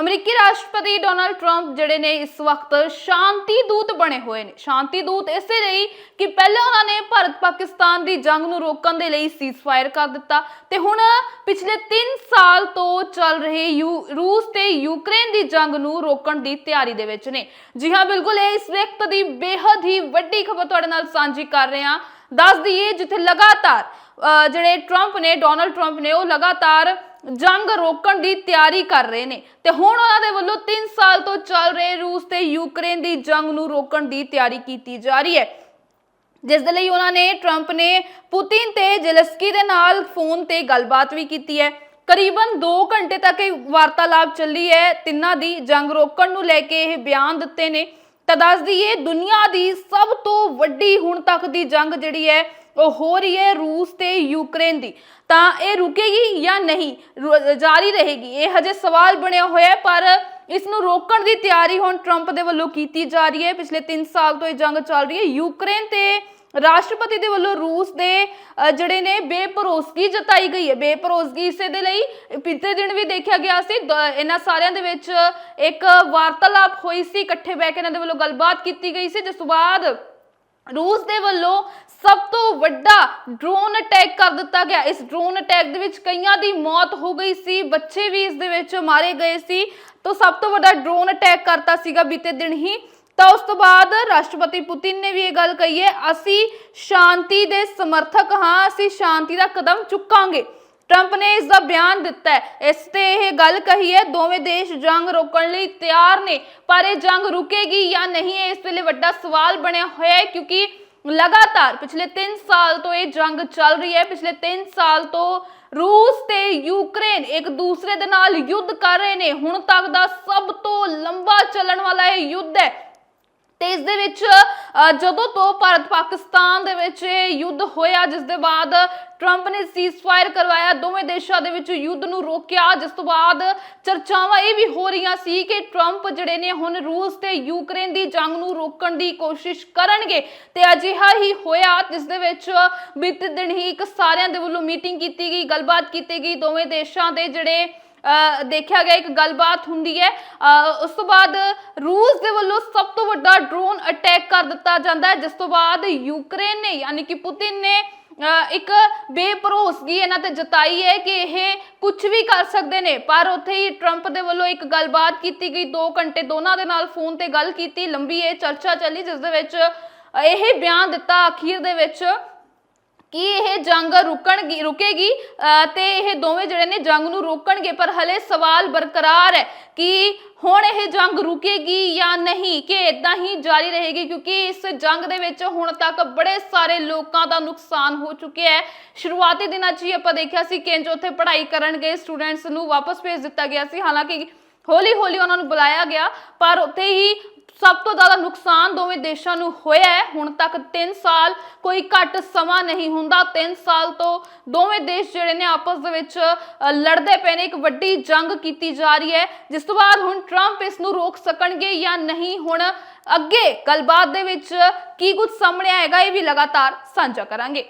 ਅਮਰੀਕੀ ਰਾਸ਼ਟਰਪਤੀ Donald Trump ਜਿਹੜੇ ਨੇ ਇਸ ਵਕਤ ਸ਼ਾਂਤੀ ਦੂਤ ਬਣੇ ਹੋਏ ਨੇ। ਸ਼ਾਂਤੀ ਦੂਤ ਇਸੇ ਲਈ ਕਿ ਪਹਿਲਾਂ ਉਹਨਾਂ ਨੇ ਭਾਰਤ ਪਾਕਿਸਤਾਨ ਦੀ ਜੰਗ ਨੂੰ ਰੋਕਣ ਦੇ ਲਈ ਸੀਜ਼ਫਾਇਰ ਕਰ ਦਿੱਤਾ ਤੇ ਹੁਣ ਪਿਛਲੇ 3 ਸਾਲ ਤੋਂ ਚੱਲ ਰਹੇ ਯੂ- ਰੂਸ ਤੇ ਯੂਕਰੇਨ ਦੀ ਜੰਗ ਨੂੰ ਰੋਕਣ ਦੀ ਤਿਆਰੀ ਦੇ ਵਿੱਚ ਨੇ। ਜੀ ਹਾਂ, ਬਿਲਕੁਲ, ਇਹ ਇਸ ਵਕਤ ਦੀ ਬੇहद ਹੀ ਵੱਡੀ ਖਬਰ ਤੁਹਾਡੇ ਨਾਲ ਸਾਂਝੀ ਕਰ ਰਹੇ ਹਾਂ। ਦੱਸ ਦਈਏ, ਜਿੱਥੇ ਲਗਾਤਾਰ ਜਿਹੜੇ ਟਰੰਪ ਨੇ, ਡੋਨਲਡ ਟਰੰਪ ਨੇ, ਉਹ ਲਗਾਤਾਰ ਜੰਗ ਰੋਕਣ ਦੀ ਤਿਆਰੀ ਕਰ ਰਹੇ ਨੇ। ਤੇ ਹੁਣ ਉਹਨਾਂ ਦੇ ਵੱਲੋਂ 3 ਸਾਲ ਤੋਂ ਚੱਲ ਰਹੇ ਰੂਸ ਤੇ ਯੂਕਰੇਨ ਦੀ ਜੰਗ ਨੂੰ ਰੋਕਣ ਦੀ ਤਿਆਰੀ ਕੀਤੀ ਜਾ ਰਹੀ ਹੈ। ਜਿਸ ਦੇ ਲਈ ਉਹਨਾਂ ਨੇ ਟਰੰਪ ਨੇ ਪੁਤਿਨ ਤੇ ਜ਼ੈਲੈਂਸਕੀ ਦੇ ਨਾਲ ਫੋਨ ਤੇ ਗੱਲਬਾਤ ਵੀ ਕੀਤੀ ਹੈ। ਕਰੀਬਨ 2 ਘੰਟੇ ਤੱਕ ਇਹ ਵਾਰਤਾਲਾਪ ਚੱਲੀ ਹੈ। ਤਿੰਨਾਂ ਦੀ ਜੰਗ ਰੋਕਣ ਨੂੰ ਲੈ ਕੇ ਇਹ ਬਿਆਨ ਦਿੱਤੇ ਨੇ। ਤਾਂ ਦੱਸ ਦਈਏ, ਦੁਨੀਆ ਦੀ ਸਭ ਤੋਂ ਵੱਡੀ ਹੁਣ ਤੱਕ ਦੀ ਜੰਗ ਜਿਹੜੀ ਹੈ ਹੋ ਰਹੀ ਹੈ ਰੂਸ ਤੇ ਯੂਕਰੇਨ ਦੀ। ਤਾਂ ਇਹ ਰੁਕੇਗੀ ਜਾਂ ਨਹੀਂ? ਰੂ- ਜਾਰੀ ਰਹੇਗੀ। ਇਹ ਹਜੇ ਸਵਾਲ ਬਣਿਆ ਹੋਇਆ ਪਰ ਇਸ ਨੂੰ ਰੋਕਣ ਦੀ ਤਿਆਰੀ ਹੁਣ ਟਰੰਪ ਦੇ ਵੱਲੋਂ ਕੀਤੀ ਜਾ ਰਹੀ ਹੈ। ਪਿਛਲੇ 3 ਸਾਲ ਤੋਂ ਇਹ ਜੰਗ ਚੱਲ ਰਹੀ ਹੈ। ਯੂਕਰੇਨ ਤੇ ਰਾਸ਼ਟਰਪਤੀ ਦੇ ਵੱਲੋਂ ਰੂਸ ਦੇ ਜਿਹੜੇ ਨੇ ਬੇਭਰੋਸਗੀ ਜਤਾਈ ਗਈ ਹੈ। ਬੇਭਰੋਸਗੀ ਇਸੇ ਦੇ ਲਈ ਪਿਛਲੇ ਦਿਨ ਵੀ ਦੇਖਿਆ ਗਿਆ ਸੀ। ਇਹਨਾਂ ਸਾਰਿਆਂ ਦੇ ਵਿੱਚ ਇੱਕ ਵਾਰਤਾਲਾਪ ਹੋਈ ਸੀ। ਇਕੱਠੇ ਬਹਿ ਕੇ ਇਹਨਾਂ ਦੇ ਵੱਲੋਂ ਗੱਲਬਾਤ ਕੀਤੀ ਗਈ ਸੀ। ਜਿਸ ਤੋਂ ਬਾਅਦ ਰੂਸ ਦੇ ਵੱਲੋਂ ਸਭ ਤੋਂ ਵੱਡਾ ਡਰੋਨ ਅਟੈਕ ਕਰ ਦਿੱਤਾ ਗਿਆ। ਇਸ ਡਰੋਨ ਅਟੈਕ ਦੇ ਵਿੱਚ ਕਈਆਂ ਦੀ ਮੌਤ ਹੋ ਗਈ ਸੀ, ਬੱਚੇ ਵੀ ਇਸ ਦੇ ਵਿੱਚ ਮਾਰੇ ਗਏ ਸੀ। ਤਾਂ ਸਭ ਤੋਂ ਵੱਡਾ ਡਰੋਨ ਅਟੈਕ ਕਰਤਾ ਸੀਗਾ ਬੀਤੇ ਦਿਨ ਹੀ। ਤਾਂ ਉਸ ਤੋਂ ਬਾਅਦ ਰਾਸ਼ਟਰਪਤੀ ਪੁਤਿਨ ਨੇ ਵੀ ਇਹ ਗੱਲ ਕਹੀ ਹੈ, ਅਸੀਂ ਸ਼ਾਂਤੀ ਦੇ ਸਮਰਥਕ ਹਾਂ, ਅਸੀਂ ਸ਼ਾਂਤੀ ਦਾ ਕਦਮ ਚੁੱਕਾਂਗੇ। ਟਰੰਪ ਨੇ ਇਸ ਦਾ ਬਿਆਨ ਦਿੱਤਾ ਹੈ। ਇਸ ਤੇ ਇਹ ਗੱਲ ਕਹੀ ਹੈ, ਦੋਵੇਂ ਦੇਸ਼ ਜੰਗ ਰੋਕਣ ਲਈ ਤਿਆਰ ਨੇ, ਪਰ ਇਹ ਜੰਗ ਰੁਕੇਗੀ ਜਾਂ ਨਹੀਂ ਇਸ ਵੇਲੇ ਵੱਡਾ ਸਵਾਲ ਬਣਿਆ ਹੋਇਆ ਹੈ, ਕਿਉਂਕਿ ਲਗਾਤਾਰ ਪਿਛਲੇ 3 ਸਾਲ ਤੋਂ ਇਹ ਜੰਗ ਚੱਲ ਰਹੀ ਹੈ। ਪਿਛਲੇ 3 ਸਾਲ ਤੋਂ ਰੂਸ ਤੇ ਯੂਕਰੇਨ ਇੱਕ ਦੂਸਰੇ ਦੇ ਨਾਲ ਯੁੱਧ ਕਰ ਰਹੇ ਨੇ। ਹੁਣ ਤੱਕ ਦਾ ਸਭ ਤੋਂ ਲੰਬਾ ਚੱਲਣ ਵਾਲਾ ਇਹ ਯੁੱਧ ਹੈ। ਤੇ ਇਸ ਦੇ ਵਿੱਚ ਜਦੋਂ ਤੋਂ ਭਾਰਤ ਪਾਕਿਸਤਾਨ ਦੇ ਵਿੱਚ ਇਹ ਯੁੱਧ ਹੋਇਆ, ਜਿਸ ਦੇ ਬਾਅਦ ਟਰੰਪ ਨੇ ਸੀਜ਼ਫਾਇਰ ਕਰਵਾਇਆ, ਦੋਵੇਂ ਦੇਸ਼ਾਂ ਦੇ ਵਿੱਚ ਯੁੱਧ ਨੂੰ ਰੋਕਿਆ, ਜਿਸ ਤੋਂ ਬਾਅਦ ਚਰਚਾਵਾਂ ਇਹ ਵੀ ਹੋ ਰਹੀਆਂ ਸੀ ਕਿ ਟਰੰਪ ਜਿਹੜੇ ਨੇ ਹੁਣ ਰੂਸ ਤੇ ਯੂਕਰੇਨ ਦੀ ਜੰਗ ਨੂੰ ਰੋਕਣ ਦੀ ਕੋਸ਼ਿਸ਼ ਕਰਨਗੇ। ਤੇ ਅਜਿਹਾ ਹੀ ਹੋਇਆ, ਜਿਸ ਦੇ ਵਿੱਚ ਬੀਤੇ ਦਿਨ ਹੀ ਇੱਕ ਸਾਰਿਆਂ ਦੇ ਵੱਲੋਂ ਮੀਟਿੰਗ ਕੀਤੀ ਗਈ, ਗੱਲਬਾਤ ਕੀਤੀ ਗਈ, ਦੋਵੇਂ ਦੇਸ਼ਾਂ ਦੇ ਜਿਹੜੇ ਦੇਖਿਆ ਗਿਆ ਇੱਕ ਗੱਲਬਾਤ ਹੁੰਦੀ ਹੈ। ਉਸ ਤੋਂ ਬਾਅਦ ਰੂਸ ਦੇ ਵੱਲੋਂ ਸਭ ਤੋਂ ਵੱਡਾ ਡਰੋਨ ਅਟੈਕ ਕਰ ਦਿੱਤਾ ਜਾਂਦਾ ਹੈ ਜਿਸ ਤੋਂ ਬਾਅਦ ਯੂਕਰੇਨ ਨੇ ਯਾਨੀ ਕਿ ਪੁਤਿਨ ਨੇ ਅ, ਇੱਕ ਬੇਭਰੋਸਗੀ ਇਹਨਾਂ ਤੇ ਜਤਾਈ ਹੈ ਕਿ ਇਹ ਕੁਝ ਵੀ ਕਰ ਸਕਦੇ ਨੇ। ਪਰ ਉੱਥੇ ਹੀ ਟਰੰਪ ਦੇ ਵੱਲੋਂ ਇੱਕ ਗੱਲਬਾਤ ਕੀਤੀ ਗਈ। 2 ਘੰਟੇ ਦੋਨਾਂ ਦੇ ਨਾਲ ਫੋਨ ਤੇ ਗੱਲ ਕੀਤੀ ਲੰਬੀ ਇਹ ਚਰਚਾ ਚੱਲੀ ਜਿਸ ਦੇ ਵਿੱਚ ਇਹ ਬਿਆਨ ਦਿੱਤਾ ਅਖੀਰ ਦੇ ਵਿੱਚ ਕਿ ਇਹ ਜੰਗ ਰੁਕਣਗੀ, ਰੁਕੇਗੀ, ਅਹ, ਤੇ ਇਹ ਦੋਵੇਂ ਜਿਹੜੇ ਨੇ ਜੰਗ ਨੂੰ ਰੋਕਣਗੇ, ਪਰ ਹਲੇ ਸਵਾਲ ਬਰਕਰਾਰ ਹੈ ਕਿ ਹੁਣ ਇਹ ਜੰਗ ਰੁਕੇਗੀ ਜਾਂ ਨਹੀਂ, ਕਿ ਇਦਾਂ ਹੀ ਜਾਰੀ ਰਹੇਗੀ, ਕਿਉਂਕਿ ਇਸ ਜੰਗ ਦੇ ਵਿੱਚ ਹੁਣ ਤੱਕ ਬੜੇ ਸਾਰੇ ਲੋਕਾਂ ਦਾ ਨੁਕਸਾਨ ਹੋ ਚੁੱਕਿਆ ਹੈ। ਸ਼ੁਰੂਆਤੀ ਦਿਨਾਂ 'ਚ ਹੀ ਆਪਾਂ ਦੇਖਿਆ ਸੀ ਕਿ ਇੰਜ ਉੱਥੇ ਪੜ੍ਹਾਈ ਕਰਨ ਗਏ ਸਟੂਡੈਂਟਸ ਨੂੰ ਵਾਪਸ ਭੇਜ ਦਿੱਤਾ ਗਿਆ ਸੀ। ਹਾਲਾਂਕਿ ਹੌਲੀ ਹੌਲੀ ਉਹਨਾਂ ਨੂੰ ਬੁਲਾਇਆ ਗਿਆ, ਪਰ ਉੱਥੇ ਹੀ ਸਭ ਤੋਂ ਜ਼ਿਆਦਾ ਨੁਕਸਾਨ ਦੋਵੇਂ ਦੇਸ਼ਾਂ ਨੂੰ ਹੋਇਆ ਹੈ। ਹੁਣ ਤੱਕ 3 ਸਾਲ ਕੋਈ ਘੱਟ ਸਮਾਂ ਨਹੀਂ ਹੁੰਦਾ। 3 ਸਾਲ ਤੋਂ ਦੋਵੇਂ ਦੇਸ਼ ਜਿਹੜੇ ਨੇ ਆਪਸ ਦੇ ਵਿੱਚ ਲੜਦੇ ਪਏ ਨੇ। ਇੱਕ ਵੱਡੀ ਜੰਗ ਕੀਤੀ ਜਾ ਰਹੀ ਹੈ। ਜਿਸ ਤੋਂ ਬਾਅਦ ਹੁਣ ਟਰੰਪ ਇਸ ਨੂੰ ਰੋਕ ਸਕਣਗੇ ਜਾਂ ਨਹੀਂ, ਹੁਣ ਅੱਗੇ ਗੱਲਬਾਤ ਦੇ ਵਿੱਚ ਕੀ ਕੁਝ ਸਾਹਮਣੇ ਆਏਗਾ, ਇਹ ਵੀ ਲਗਾਤਾਰ ਸਾਂਝਾ ਕਰਾਂਗੇ।